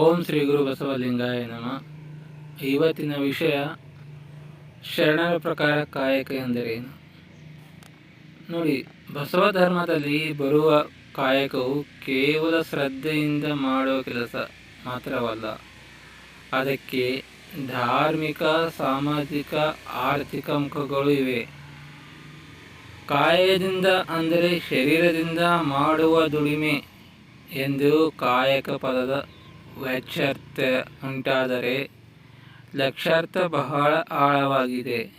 ಓಂ ಶ್ರೀ ಗುರು ಬಸವಲಿಂಗಾಯ ನಮಃ. ಇವತ್ತಿನ ವಿಷಯ ಶರಣರ ಪ್ರಕಾರ ಕಾಯಕ ಎಂದರೇನು? ನೋಡಿ, ಬಸವ ಧರ್ಮದಲ್ಲಿ ಬರುವ ಕಾಯಕವು ಕೇವಲ ಶ್ರದ್ಧೆಯಿಂದ ಮಾಡುವ ಕೆಲಸ ಮಾತ್ರವಲ್ಲ, ಅದಕ್ಕೆ ಧಾರ್ಮಿಕ, ಸಾಮಾಜಿಕ, ಆರ್ಥಿಕ ಮುಖಗಳು ಇವೆ. ಕಾಯದಿಂದ ಅಂದರೆ ಶರೀರದಿಂದ ಮಾಡುವ ದುಡಿಮೆ ಎಂದು ಕಾಯಕ ಪದದ ವ್ಯತ್ಯರ್ಥ ಉಂಟಾದರೆ ಲಕ್ಷಾರ್ಥ ಬಹಳ ಆಳವಾಗಿದೆ.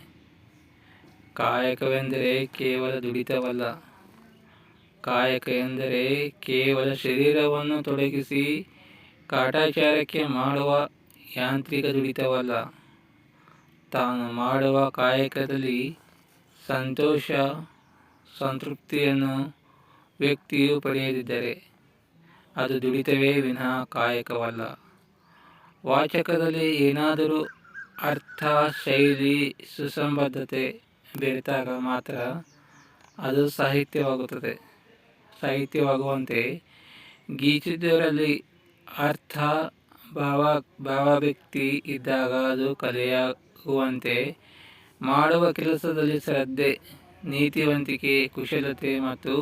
ಕಾಯಕವೆಂದರೆ ಕೇವಲ ದುಡಿತವಲ್ಲ. ಕಾಯಕ ಎಂದರೆ ಕೇವಲ ಶರೀರವನ್ನು ತೊಡಗಿಸಿ ಕಾಟಾಚಾರಕ್ಕೆ ಮಾಡುವ ಯಾಂತ್ರಿಕ ದುಡಿತವಲ್ಲ. ತಾನು ಮಾಡುವ ಕಾಯಕದಲ್ಲಿ ಸಂತೋಷ, ಸಂತೃಪ್ತಿಯನ್ನು ವ್ಯಕ್ತಿಯು ಪಡೆಯದಿದ್ದರೆ ಅದು ದುಡಿತವೇ ವಿನಃ ಕಾಯಕವಲ್ಲ. ವಾಚಕದಲ್ಲಿ ಏನಾದರೂ ಅರ್ಥ ಶೈಲಿ ಸುಸಂಬದ್ಧತೆ ಬೆರೆತಾಗ ಮಾತ್ರ ಅದು ಸಾಹಿತ್ಯವಾಗುತ್ತದೆ. ಸಾಹಿತ್ಯವಾಗುವಂತೆ ಗೀಚಿದ್ದರಲ್ಲಿ ಅರ್ಥ, ಭಾವ ಭಾವವ್ಯಕ್ತಿ ಇದ್ದಾಗ ಅದು ಕಲೆಯಾಗುವಂತೆ ಮಾಡುವ ಕೆಲಸದಲ್ಲಿ ಶ್ರದ್ಧೆ, ನೀತಿವಂತಿಕೆ, ಕುಶಲತೆ ಮತ್ತು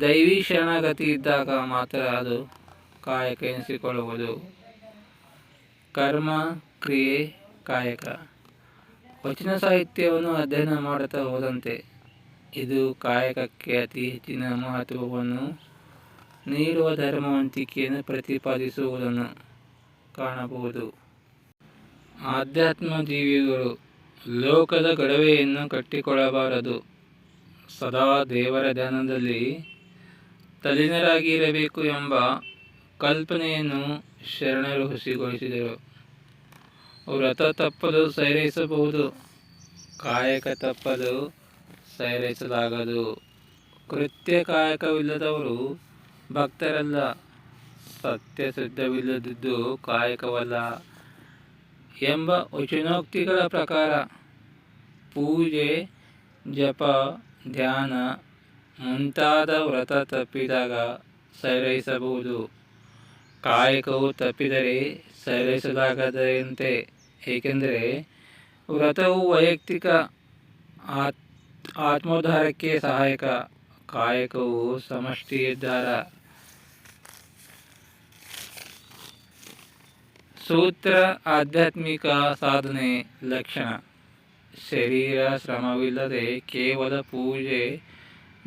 ದೈವಿ ಶರಣಾಗತಿ ಇದ್ದಾಗ ಮಾತ್ರ ಅದು ಕಾಯಕ ಎನಿಸಿಕೊಳ್ಳುವುದು. ಕರ್ಮ, ಕ್ರಿಯೆ, ಕಾಯಕ. ವಚನ ಸಾಹಿತ್ಯವನ್ನು ಅಧ್ಯಯನ ಮಾಡುತ್ತಾ ಹೋದಂತೆ ಇದು ಕಾಯಕಕ್ಕೆ ಅತಿ ಹೆಚ್ಚಿನ ಮಹತ್ವವನ್ನು ನೀಡುವ ಧರ್ಮವಂತಿಕೆಯನ್ನು ಪ್ರತಿಪಾದಿಸುವುದನ್ನು ಕಾಣಬಹುದು. ಆಧ್ಯಾತ್ಮ ಜೀವಿಗಳು ಲೋಕದ ಗಡವೆಯನ್ನು ಕಟ್ಟಿಕೊಳ್ಳಬಾರದು. ಸದಾ ದೇವರ ಧ್ಯಾನದಲ್ಲಿ ತಲೀನರಾಗಿರಬೇಕು ಎಂಬ ಕಲ್ಪನೆಯನ್ನು ಶರಣರು ಹುಸಿಗೊಳಿಸಿದರು. ವ್ರತ ತಪ್ಪಲು ಸೈರೈಸಬಹುದು, ಕಾಯಕ ತಪ್ಪಲು ಸೈರೈಸಲಾಗದು. ಕೃತ್ಯ ಕಾಯಕವಿಲ್ಲದವರು ಭಕ್ತರಲ್ಲ, ಸತ್ಯ ಸಿದ್ಧವಿಲ್ಲದಿದ್ದು ಕಾಯಕವಲ್ಲ ಎಂಬ ವಚನೋಕ್ತಿಗಳ ಪ್ರಕಾರ ಪೂಜೆ, ಜಪ, ಧ್ಯಾನ ಮುಂತಾದ ವ್ರತ ತಪ್ಪಿದಾಗ ಸೈರೈಸಬಹುದು. ಕಾಯಕವು ತಪ್ಪಿದರೆ ಸೈರೈಸಲಾಗದಂತೆ, ಏಕೆಂದರೆ ವ್ರತವು ವೈಯಕ್ತಿಕ ಆತ್, ಆತ್ಮೋದ್ಧಾರಕ್ಕೆ ಸಹಾಯಕ. ಕಾಯಕವು ಸಮಷ್ಟಿ ಸೂತ್ರ ಆಧ್ಯಾತ್ಮಿಕ ಸಾಧನೆ ಲಕ್ಷಣ. ಶರೀರ ಶ್ರಮವಿಲ್ಲದೆ ಕೇವಲ ಪೂಜೆ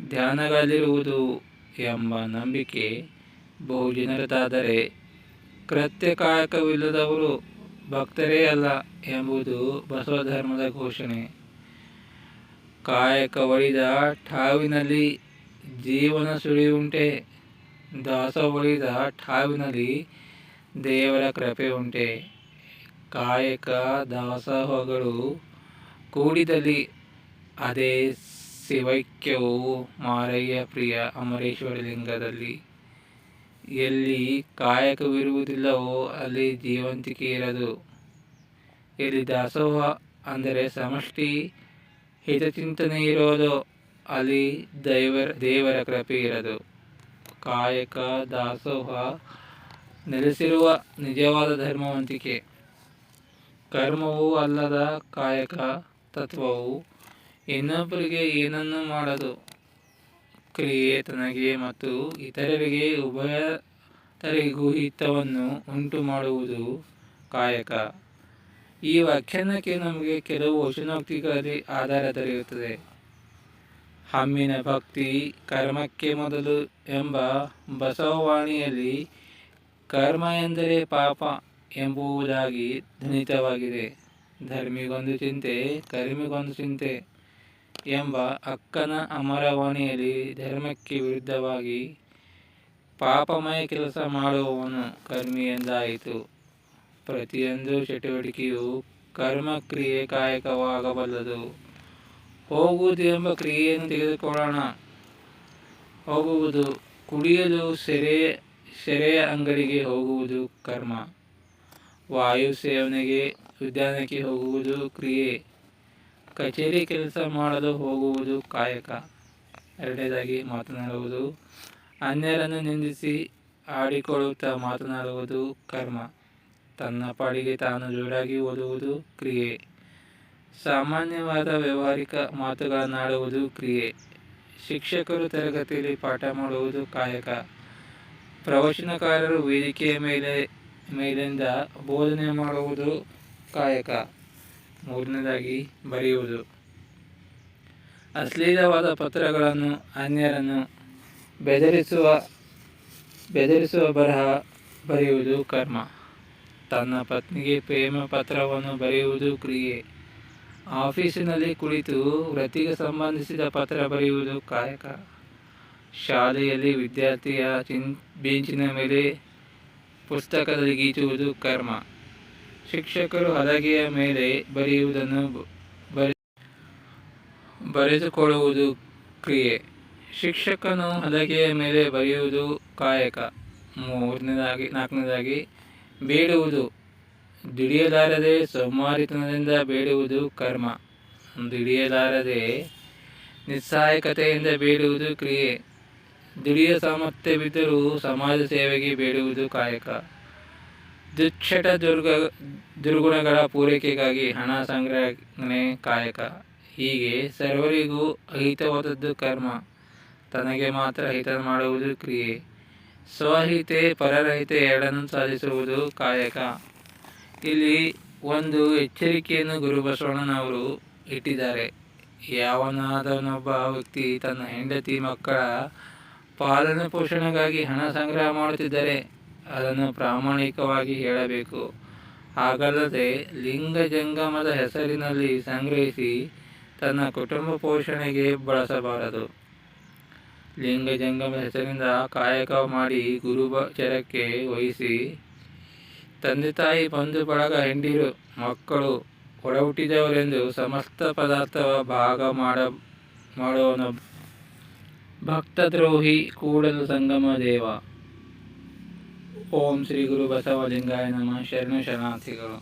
ಧ್ಯಾನಗಳಲ್ಲಿರುವುದು ಎಂಬ ನಂಬಿಕೆ ಬಹುಜನರದಾದರೆ ಕೃತ್ಯ ಕಾಯಕವಿಲ್ಲದವರು ಭಕ್ತರೇ ಅಲ್ಲ ಎಂಬುದು ಬಸವ ಧರ್ಮದ ಘೋಷಣೆ. ಕಾಯಕ ಒಳಿದ ಠಾವಿನಲ್ಲಿ ಜೀವನ ಸುಳಿಯುಂಟೆ ದಾಸ ಒಳಿದ ಠಾವಿನಲ್ಲಿ ದೇವರ ಕೃಪೆ ಉಂಟೆ. ಕಾಯಕ ದಾಸೋಹಗಳು ಕೂಡಿದಲ್ಲಿ ಅದೇ ಶಿವೈಕ್ಯವು ಮಾರಯ್ಯ ಪ್ರಿಯ ಅಮರೇಶ್ವರ ಲಿಂಗದಲ್ಲಿ. ಎಲ್ಲಿ ಕಾಯಕವಿರುವುದಿಲ್ಲವೋ ಅಲ್ಲಿ ಜೀವಂತಿಕೆ ಇರದು ಎಲ್ಲಿ ದಾಸೋಹ ಅಂದರೆ ಸಮಷ್ಟಿ ಹಿತಚಿಂತನೆ ಇರೋದು ಅಲ್ಲಿ ದೈವರ, ದೇವರ ಕೃಪೆ ಇರದು. ಕಾಯಕ, ದಾಸೋಹ ನೆಲೆಸಿರುವ ನಿಜವಾದ ಧರ್ಮವಂತಿಕೆ. ಕರ್ಮವೂ ಅಲ್ಲದ ಕಾಯಕ ತತ್ವವು ಇನ್ನೊಬ್ಬರಿಗೆ ಏನನ್ನು ಮಾಡದು? ಕ್ರಿಯೆ ತನಗೆ ಮತ್ತು ಇತರರಿಗೆ ಉಭಯತರಿಗೂ ಹಿತವನ್ನು ಉಂಟು ಮಾಡುವುದು ಕಾಯಕ. ಈ ವ್ಯಾಖ್ಯಾನಕ್ಕೆ ನಮಗೆ ಕೆಲವು ವಚನೋಕ್ತಿಗಳಲ್ಲಿ ಆಧಾರ ದೊರೆಯುತ್ತದೆ. ಹಮ್ಮಿನ ಭಕ್ತಿ ಕರ್ಮಕ್ಕೆ ಮೊದಲು ಎಂಬ ಬಸವವಾಣಿಯಲ್ಲಿ ಕರ್ಮ ಎಂದರೆ ಪಾಪ ಎಂಬುವುದಾಗಿ ಧ್ವನಿತವಾಗಿದೆ. ಧರ್ಮಿಗೊಂದು ಚಿಂತೆ ಕರ್ಮಿಗೊಂದು ಚಿಂತೆ. ಎಂಬ ಅಕ್ಕನ ಅಮರವಾಣಿಯಲ್ಲಿ ಧರ್ಮಕ್ಕೆ ವಿರುದ್ಧವಾಗಿ ಪಾಪಮಯ ಕೆಲಸ ಮಾಡುವವನು ಕರ್ಮಿ ಎಂದಾಯಿತು. ಪ್ರತಿಯೊಂದು ಚಟುವಟಿಕೆಯು ಕರ್ಮ ಕ್ರಿಯೆ ಕಾಯಕವಾಗಬಲ್ಲದು. ಹೋಗುವುದು ಎಂಬ ಕ್ರಿಯೆಯನ್ನು ತೆಗೆದುಕೊಳ್ಳೋಣ. ಹೋಗುವುದು ಕುಡಿಯಲು ಸೆರೆ ಸೆರೆಯ ಅಂಗಡಿಗೆ ಹೋಗುವುದು ಕರ್ಮ. ವಾಯು ಸೇವನೆಗೆ, ಉದ್ಯಾನಕ್ಕೆ ಹೋಗುವುದು ಕ್ರಿಯೆ. ಕಚೇರಿ ಕೆಲಸ ಮಾಡಲು ಹೋಗುವುದು ಕಾಯಕ. ಎರಡನೇದಾಗಿ ಮಾತನಾಡುವುದು, ಅನ್ಯರನ್ನು ನಿಂದಿಸಿ ಆಡಿಕೊಳ್ಳುತ್ತಾ ಮಾತನಾಡುವುದು ಕರ್ಮ. ತನ್ನ ಪಾಡಿಗೆ ತಾನು ಜೋಡಾಗಿ ಓದುವುದು ಕ್ರಿಯೆ. ಸಾಮಾನ್ಯವಾದ ವ್ಯವಹಾರಿಕ ಮಾತುಗಳನ್ನಾಡುವುದು ಕ್ರಿಯೆ. ಶಿಕ್ಷಕರು ತರಗತಿಯಲ್ಲಿ ಪಾಠ ಮಾಡುವುದು ಕಾಯಕ. ಪ್ರವಚನಕಾರರು ವೇದಿಕೆಯ ಮೇಲೆ, ಮೇಲಿಂದ ಬೋಧನೆ ಮಾಡುವುದು ಕಾಯಕ. ಮೂರನೇದಾಗಿ ಬರೆಯುವುದು. ಅಶ್ಲೀಲವಾದ ಪತ್ರಗಳನ್ನು ಅನ್ಯರನ್ನು ಬೆದರಿಸುವ ಬೆದರಿಸುವ ಬರಹ ಬರೆಯುವುದು ಕರ್ಮ. ತನ್ನ ಪತ್ನಿಗೆ ಪ್ರೇಮ ಪತ್ರವನ್ನು ಬರೆಯುವುದು ಕ್ರಿಯೆ. ಆಫೀಸಿನಲ್ಲಿ ಕುಳಿತು ವೃತ್ತಿಗೆ ಸಂಬಂಧಿಸಿದ ಪತ್ರ ಬರೆಯುವುದು ಕಾಯಕ. ಶಾಲೆಯಲ್ಲಿ ವಿದ್ಯಾರ್ಥಿಯ ಚಿನ್, ಬೆಂಚಿನ ಮೇಲೆ ಪುಸ್ತಕದಲ್ಲಿ ಗೀಚುವುದು ಕರ್ಮ. ಶಿಕ್ಷಕರು ಹಲಗೆಯ ಮೇಲೆ ಬರೆಯುವುದನ್ನು ಬರೆ, ಬರೆದುಕೊಳ್ಳುವುದು ಕ್ರಿಯೆ. ಶಿಕ್ಷಕನು ಹಲಗೆಯ ಮೇಲೆ ಬರೆಯುವುದು ಕಾಯಕ. ಮೂರನೇದಾಗಿ, ನಾಲ್ಕನೇದಾಗಿ, ಬೇಡುವುದು. ದುಡಿಯಲಾರದೆ ಸೋಮಾರಿತನದಿಂದ ಬೇಡುವುದು ಕರ್ಮ. ದುಡಿಯಲಾರದೆ ನಿಸ್ಸಹಾಯಕತೆಯಿಂದ ಬೇಡುವುದು ಕ್ರಿಯೆ. ದುಡಿಯ ಸಾಮರ್ಥ್ಯವಿದ್ದರೂ ಸಮಾಜ ಸೇವೆಗೆ ಬೇಡುವುದು ಕಾಯಕ. ದುಶ್ಚಟ ದುರ್ಗ ದುರ್ಗುಣಗಳ ಪೂರೈಕೆಗಾಗಿ ಹಣ ಸಂಗ್ರಹಣೆ ಕಾಯಕ. ಹೀಗೆ ಸರ್ವರಿಗೂ ಅಹಿತವಾದದ್ದು ಕರ್ಮ. ತನಗೆ ಮಾತ್ರ ಹಿತ ಮಾಡುವುದು ಕ್ರಿಯೆ. ಸ್ವಹಿತೆ ಪರರಹಿತೆ ಎರಡನ್ನು ಸಾಧಿಸುವುದು ಕಾಯಕ. ಇಲ್ಲಿ ಒಂದು ಎಚ್ಚರಿಕೆಯನ್ನು ಗುರು ಬಸವಣ್ಣನವರು ಇಟ್ಟಿದ್ದಾರೆ. ಯಾವನಾದನೊಬ್ಬ ವ್ಯಕ್ತಿ ತನ್ನ ಹೆಂಡತಿ ಮಕ್ಕಳ ಪಾಲನೆ ಪೋಷಣೆಗಾಗಿ ಹಣ ಸಂಗ್ರಹ ಮಾಡುತ್ತಿದ್ದರೆ ಅದನ್ನು ಪ್ರಾಮಾಣಿಕವಾಗಿ ಹೇಳಬೇಕು. ಹಾಗಲ್ಲದೆ ಲಿಂಗ ಜಂಗಮದ ಹೆಸರಿನಲ್ಲಿ ಸಂಗ್ರಹಿಸಿ ತನ್ನ ಕುಟುಂಬ ಪೋಷಣೆಗೆ ಬಳಸಬಾರದು. ಲಿಂಗ ಜಂಗಮ ಹೆಸರಿಂದ ಕಾಯಕ ಮಾಡಿ ಗುರುಚರಕ್ಕೆ ವಹಿಸಿ, ತಂದೆ ತಾಯಿ ಬಂಧು ಬಳಗ ಹೆಂಡಿರು, ಮಕ್ಕಳು ಒಡ ಹುಟ್ಟಿದವರೆಂದು ಸಮಸ್ತ ಪದಾರ್ಥವ ಭಾಗ ಮಾಡ ಮಾಡುವನು. ಭಕ್ತದ್ರೋಹಿ ಕೂಡಲು ಸಂಗಮ ದೇವ. ಓಂ ಶ್ರೀ ಗುರು ಬಸವಲಿಂಗಾಯ ನಮ ಶರಣ ಶರಣಾರ್ಥಿಗಳು